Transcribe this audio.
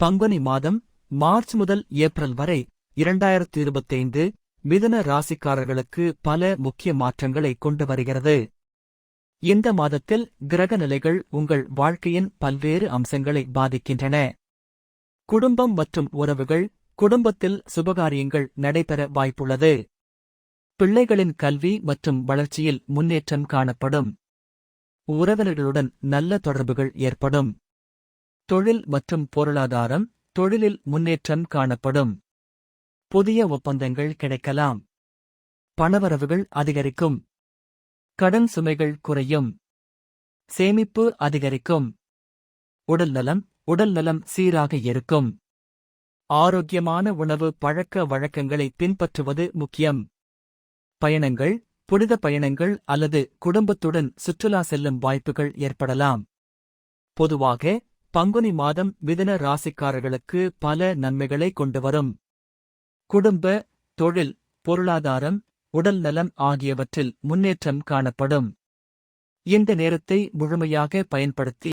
பங்குனி மாதம் மார்ச் முதல் ஏப்ரல் வரை இரண்டாயிரத்து இருபத்தைந்து மிதன ராசிக்காரர்களுக்கு பல முக்கிய மாற்றங்களை கொண்டு வருகிறது. இந்த மாதத்தில் கிரக நிலைகள் உங்கள் வாழ்க்கையின் பல்வேறு அம்சங்களை பாதிக்கின்றன. குடும்பம் மற்றும் உறவுகள் குடும்பத்தில் சுபகாரியங்கள் நடைபெற வாய்ப்புள்ளது. பிள்ளைகளின் கல்வி மற்றும் வளர்ச்சியில் முன்னேற்றம் காணப்படும். உறவினர்களுடன் நல்ல தொடர்புகள் ஏற்படும். தொழில் மற்றும் பொருளாதாரம் தொழிலில் முன்னேற்றம் காணப்படும். புதிய ஒப்பந்தங்கள் கிடைக்கலாம். பணவரவுகள் அதிகரிக்கும். கடன் சுமைகள் குறையும். சேமிப்பு அதிகரிக்கும். உடல் நலம் உடல் நலம் சீராக இருக்கும். ஆரோக்கியமான உணவு பழக்க வழக்கங்களை பின்பற்றுவது முக்கியம். பயணங்கள் புனித பயணங்கள் அல்லது குடும்பத்துடன் சுற்றுலா செல்லும் வாய்ப்புகள் ஏற்படலாம். பொதுவாக பங்குனி மாதம் மிதன ராசிக்காரர்களுக்கு பல நன்மைகளை கொண்டு வரும் குடும்ப தொழில் பொருளாதாரம் உடல் நலம் ஆகியவற்றில் முன்னேற்றம் காணப்படும். இந்த நேரத்தை முழுமையாக பயன்படுத்தி